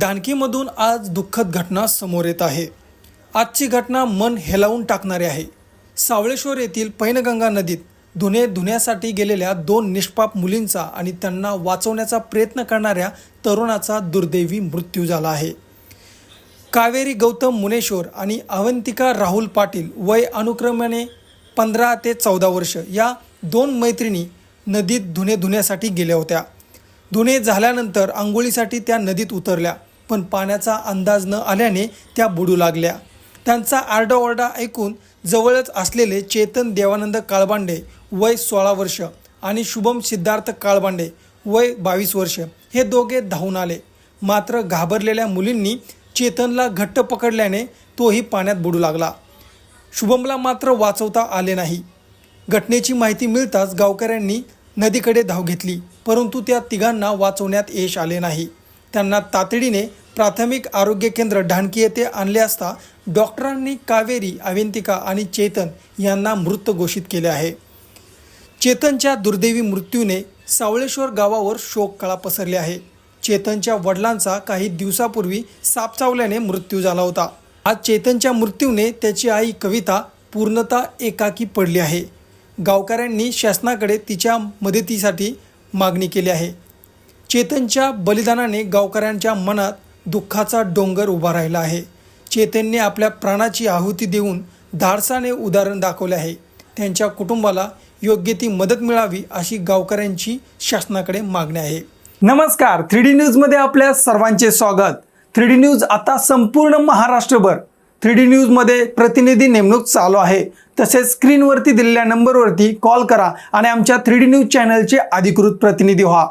डानकीमधून आज दुःखद घटना समोर येत आहे. आजची घटना मन हेलावून टाकणारी आहे. सावळेश्वर येथील पैनगंगा नदीत धुणे धुण्यासाठी गेलेल्या दोन निष्पाप मुलींचा आणि त्यांना वाचवण्याचा प्रयत्न करणाऱ्या तरुणाचा दुर्दैवी मृत्यू झाला आहे. कावेरी गौतम मुनेश्वर आणि अवंतिका राहुल पाटील वय अनुक्रमाने पंधरा ते चौदा वर्ष या दोन मैत्रिणी नदीत धुणे धुण्यासाठी गेल्या होत्या. धुणे झाल्यानंतर आंघोळीसाठी त्या नदीत उतरल्या. पण पाण्याचा अंदाज न आल्याने त्या बुडू लागल्या. त्यांचा आरडाओरडा ऐकून जवळच असलेले चेतन देवानंद काळबांडे वय सोळा वर्ष आणि शुभम सिद्धार्थ काळबांडे वय बावीस वर्ष हे दोघे धावून आले. मात्र घाबरलेल्या मुलींनी चेतनला घट्ट पकडल्याने तोही पाण्यात बुडू लागला. शुभमला मात्र वाचवता आले नाही. घटनेची माहिती मिळताच गावकऱ्यांनी नदीकडे धाव घेतली परंतु त्या तिघांना वाचवण्यात यश आले नाही. त्यांना तातडीने प्राथमिक आरोग्य केंद्र ढाणकी येथे आणले असता डॉक्टरांनी कावेरी अवंतिका आणि चेतन यांना मृत घोषित केले आहे. चेतनच्या दुर्दैवी मृत्यूने सावळेश्वर गावावर शोककळा पसरली आहे. चेतनच्या वडिलांचा काही दिवसापूर्वी साप चावल्याने मृत्यू झाला होता. आज चेतनच्या मृत्यूने त्याची आई कविता पूर्णतः एकाकी पडली आहे. गावकऱ्यांनी शासनाकडे तिच्या मदतीसाठी मागणी केली आहे. चेतनच्या बलिदानाने गावकऱ्यांच्या मनात दुःखाचा डोंगर उभा राहिला आहे. चेतनने आपल्या प्राणाची आहुती देऊन धाडसाने उदाहरण दाखवले आहे. त्यांच्या कुटुंबाला योग्य ती मदत मिळावी अशी गावकऱ्यांची शासनाकडे मागणी आहे. नमस्कार. थ्री डी न्यूजमध्ये आपल्या सर्वांचे स्वागत. थ्री डी न्यूज आता संपूर्ण महाराष्ट्रभर. थ्री डी न्यूजमध्ये प्रतिनिधी नेमणूक चालू आहे. तसेच स्क्रीनवरती दिलेल्या नंबरवरती कॉल करा आणि आमच्या थ्री डी न्यूज चॅनलचे अधिकृत प्रतिनिधी व्हा.